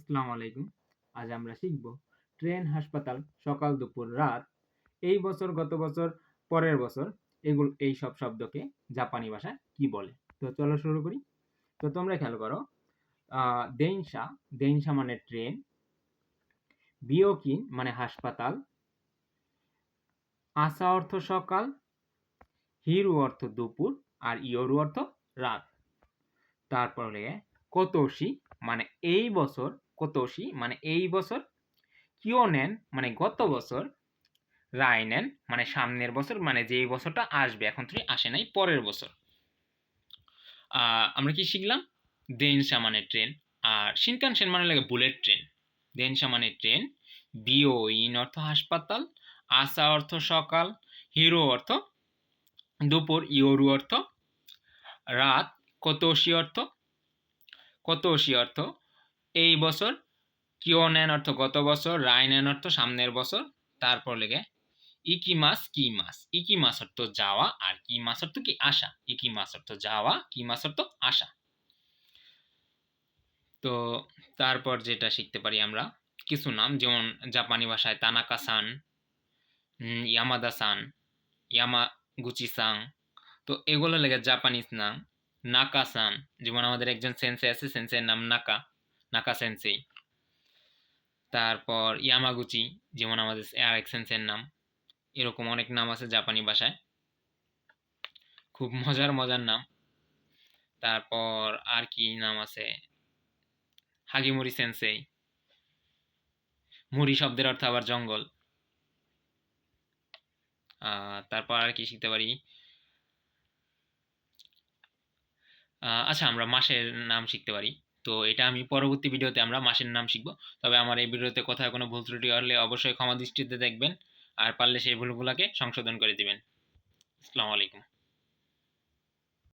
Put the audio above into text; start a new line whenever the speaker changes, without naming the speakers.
আসসালামু আলাইকুম। আজ আমরা শিখব ট্রেন হাসপাতাল সকাল, দুপুর, রাত। এই বছর, গত বছর, পরের বছর এগুলো, এই সব শব্দকে জাপানি ভাষায় কি বলে? তো চলো শুরু করি। তো তোমরা খেয়াল করো দেইনসা দেইনসা মানে ট্রেন বিওকিন মানে হাসপাতাল, আসা অর্থ সকাল, হিরু অর্থ দুপুর, আর ইয়রু অর্থ রাত। তারপরে কতোশি মানে এই বছর কতোশি? মানে এই বছর কিও নেন মানে গত বছর রায় নেন মানে সামনের বছর মানে যেই বছরটা আসবে, এখন তুমি আসে নাই, পরের বছর। আমরা কি শিখলাম? দেনসা মানে ট্রেন, আর শিনকানসেন মানে লাগে বুলেট ট্রেন। দেনসা মানে ট্রেন বিও ইন অর্থ হাসপাতাল, আসা অর্থ সকাল, হিরো অর্থ দুপুর, ইয়োরু অর্থ রাত, কতোশি অর্থ? কতোশি অর্থ এই বছর কিও নেন অর্থ গত বছর রায় নেন অর্থ সামনের বছর, তারপর লেগে ইকি মাস, কি মাস? ইকি মাস অর্থ যাওয়া আর কি মাস অর্থ কি আসা? ইকি মাস অর্থ যাওয়া, কি মাস অর্থ আসা। তো তারপর যেটা শিখতে পারি আমরা, কিছু নাম যেমন জাপানি ভাষায় তানাকা সান ইয়ামাদা সান ইয়ামাগুচি সাং তো এগুলো লেগে জাপানিজ নাম নাকা সান যেমন আমাদের একজন সেন্সে আছে সেন্সের নাম নাকা। নাকা সেন্সেই তারপর ইয়ামাগুচি যেমন আমাদের আর এক্সেন্সের নাম। এরকম অনেক নাম আছে জাপানি ভাষায়। খুব মজার মজার নাম। তারপর আর কি নাম আছে? হাগিমুরি সেন্সেই মুড়ি শব্দের অর্থ আবার জঙ্গল। তারপর আর কি শিখতে পারি? আচ্ছা আমরা মাসের নাম শিখতে পারি। তো এটা আমি পরবর্তী ভিডিওতে আমরা মাসের নাম শিখব। তবে আমার এই ভিডিওতে কোথায় কোনো ভুল ত্রুটি হলে অবশ্যই ক্ষমা দৃষ্টিতে দেখবেন আর পারলে সেই ভুলগুলোকে সংশোধন করে দিবেন। আসসালামু আলাইকুম।